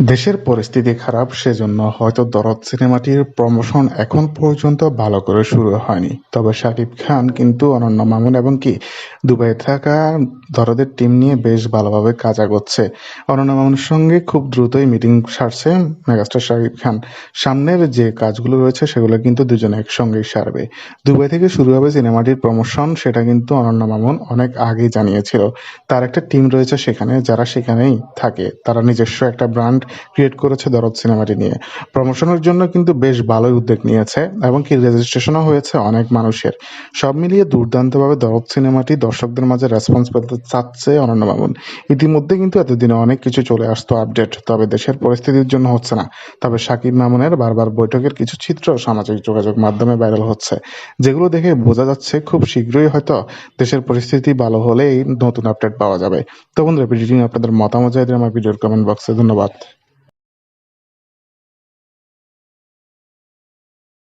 দেশের পরিস্থিতি খারাপ সেজন্য হয়তো দরদ সিনেমাটির প্রমোশন এখন পর্যন্ত ভালো করে শুরু হয়নি। তবে শাকিব খান কিন্তু অনন্য মামুন এবং কি দুবাই থাকা দরদের টিম নিয়ে বেশ ভালোভাবে কাজ আগাচ্ছে অনন্য মামুনের সঙ্গে খুব দ্রুতই মিটিং সারছে মেগাস্টার শাকিব খান। সামনের যে কাজগুলো রয়েছে সেগুলো কিন্তু দুজনে একসঙ্গেই সারবে। দুবাই থেকে শুরু হবে সিনেমাটির প্রমোশন সেটা কিন্তু অনন্য মামুন অনেক আগেই জানিয়েছিল। তার একটা টিম রয়েছে সেখানে, যারা সেখানেই থাকে, তারা নিজস্ব একটা ব্র্যান্ড ক্রিয়েট করেছে দরদ সিনেমাটি নিয়ে। প্রমোশনের জন্য কিন্তু বেশ ভালোই উদ্যোগ নিয়েছে এবং কি রেজিস্ট্রেশনও হয়েছে অনেক মানুষের। সব মিলিয়ে দুর্দান্তভাবে দরদ সিনেমাটি দর্শকদের মাঝে রেসপন্স পেতে চাচ্ছে অনন্য মামুন। ইতিমধ্যে কিন্তু এতদিনে অনেক কিছু চলে আসতো আপডেট তবে দেশের পরিস্থিতির জন্য হচ্ছে না। তবে শাকিব মামুনের বারবার বৈঠকের কিছু চিত্র সামাজিক যোগাযোগ মাধ্যমে ভাইরাল হচ্ছে, যেগুলো দেখে বোঝা যাচ্ছে খুব শীঘ্রই হয়তো দেশের পরিস্থিতি ভালো হলেই নতুন আপডেট পাওয়া যাবে। তো বন্ধুরা, ভিডিওটি আপনাদের মতামত চাইলে আমার ভিডিওর কমেন্ট বক্সে ধন্যবাদ।